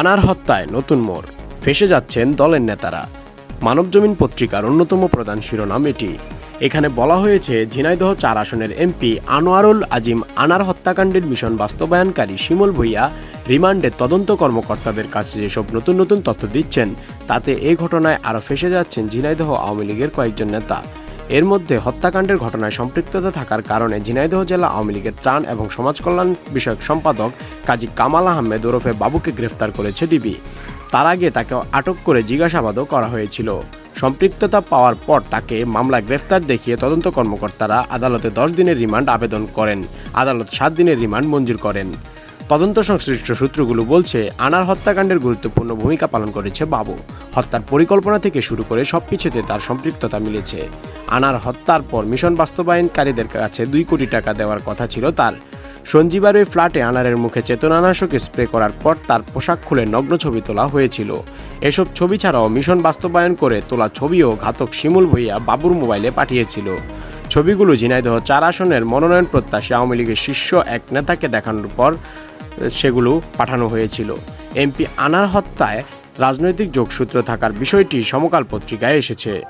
আনার হত্যায় নতুন মোড়। ফেসে যাচ্ছেন দলের নেতারা। মানবজমিন পত্রিকার অন্যতম প্রধান শিরোনাম এটি। এখানে বলা হয়েছে, ঝিনাইদহ চার আসনের এমপি আনোয়ারুল আজিম আনার হত্যাকাণ্ডের মিশন বাস্তবায়নকারী শিমুল ভুইয়া রিমান্ডে তদন্ত কর্মকর্তাদের কাছে যেসব নতুন নতুন তথ্য দিচ্ছেন, তাতে এই ঘটনায় আরও ফেসে যাচ্ছেন ঝিনাইদহ আওয়ামী লীগের কয়েকজন নেতা। এর মধ্যে হত্যাকাণ্ডের ঘটনায় সম্পৃক্ততা থাকার কারণে ঝিনাইদহ জেলা আওয়ামী লীগের ত্রাণ এবং সমাজ কল্যাণ বিষয়ক সম্পাদক কাজী কামাল আহমেদ ওরফে বাবুকে গ্রেফতার করেছে ডিবি। তার আগে তাকে আটক করে জিজ্ঞাসাবাদও করা হয়েছিল। সম্পৃক্ততা পাওয়ার পর তাকে মামলায় গ্রেফতার দেখিয়ে তদন্ত কর্মকর্তারা আদালতে দশ দিনের রিমান্ড আবেদন করেন। আদালত সাত দিনের রিমান্ড মঞ্জুর করেন। তদন্ত সংশ্লিষ্ট সূত্রগুলো বলছে, আনার হত্যাকাণ্ডের গুরুত্বপূর্ণ ভূমিকা পালন করেছে বাবু। হত্যার পরিকল্পনা থেকে শুরু করে সবকিছুতে তার সম্পৃক্ততা মিলেছে। আনার হত্যার পর মিশন বাস্তবায়নকারীদের কাছে দুই কোটি টাকা দেওয়ার কথা ছিল তার। সঞ্জীবার ওই ফ্ল্যাটে আনারের মুখে চেতনানাশক স্প্রে করার পর তার পোশাক খুলে নগ্ন ছবি তোলা হয়েছিল। এসব ছবি ছাড়াও মিশন বাস্তবায়ন করে তোলা ছবিও ঘাতক শিমুল ভুইয়া বাবুর মোবাইলে পাঠিয়েছিল। ছবিগুলো ঝিনাইদহ চার আসনের মনোনয়ন প্রত্যাশী আওয়ামী লীগের শীর্ষ এক নেতাকে দেখানোর পর সেগুলো পাঠানো হয়েছিল। এমপি আনার হত্যায় রাজনৈতিক যোগসূত্র থাকার বিষয়টি সমকাল পত্রিকায় এসেছে।